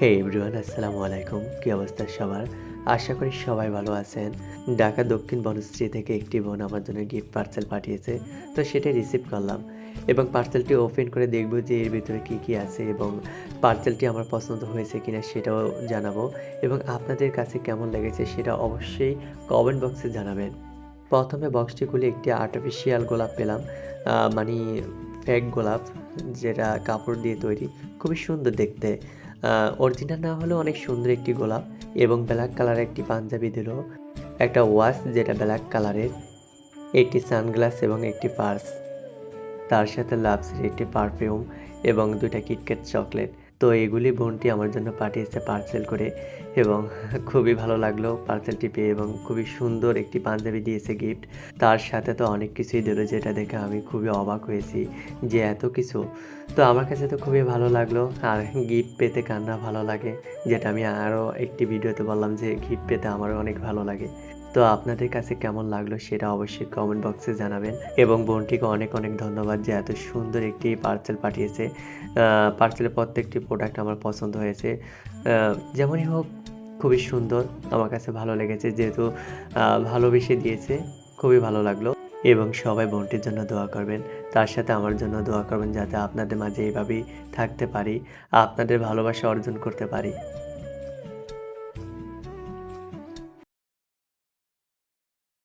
হে everyone আসসালামু আলাইকুম। কী অবস্থা সবার? আশা করি সবাই ভালো আছেন। ঢাকা দক্ষিণ বনশ্রী থেকে একটি বোন আমার জন্য গিফট পার্সেল পাঠিয়েছে, তো সেটা রিসিভ করলাম। এবং পার্সেলটি ওপেন করে দেখব যে এর ভিতরে কী কী আছে এবং পার্সেলটি আমার পছন্দ হয়েছে কিনা সেটাও জানাব। এবং আপনাদের কাছে কেমন লেগেছে সেটা অবশ্যই কমেন্ট বক্সে জানাবেন। প্রথমে বক্সটি খুলে একটি আর্টিফিশিয়াল গোলাপ পেলাম মানে ফেক গোলাপ, যেটা কাপড় দিয়ে তৈরি। খুবই সুন্দর দেখতে। অরিজিনাল না হলেও অনেক সুন্দর একটি গোলাপ এবং ব্ল্যাক কালারের একটি পাঞ্জাবি দিল। একটা ওয়াচ যেটা ব্ল্যাক কালারের একটি সানগ্লাস এবং একটি পার্স তার সাথে লাভসের একটি পারফিউম এবং দুইটা কিটক্যাট চকলেট তো এগুলি বোনটি আমার জন্য পাঠিয়েছে পার্সেল করে এবং খুবই ভালো লাগল পার্সেলটি পেয়ে এবং খুবই সুন্দর একটি পাঞ্জাবি দিয়েছে গিফট তার সাথে তো অনেক কিছুই দিল যেটা দেখে আমি খুবই অবাক হয়েছি যে এত কিছু। তো আমার কাছে তো খুবই ভালো লাগল আর গিফট পেতে কান্না ভালো লাগে? যেটা আমি আরও একটি ভিডিওতে বললাম যে গিফট পেতে আমারও অনেক ভালো লাগে। তো আপনাদের কাছে কেমন লাগল সেটা অবশ্যই কমেন্ট বক্সে জানাবেন এবং বোনটিকে অনেক অনেক ধন্যবাদ যে এত সুন্দর একটি পার্সেল পাঠিয়েছে। পার্সেলের প্রত্যেকটি প্রোডাক্ট আমার পছন্দ হয়েছে। যেমনই হোক, খুবই সুন্দর, আমার কাছে ভালো লেগেছে যেহেতু ভালোবেসে দিয়েছে, খুবই ভালো লাগল। এবং সবাই বোনটির জন্য দোয়া করবেন, তার সাথে আমার জন্য দোয়া করবেন যাতে আপনাদের মাঝে এইভাবেই থাকতে পারি, আপনাদের ভালোবাসা অর্জন করতে পারি।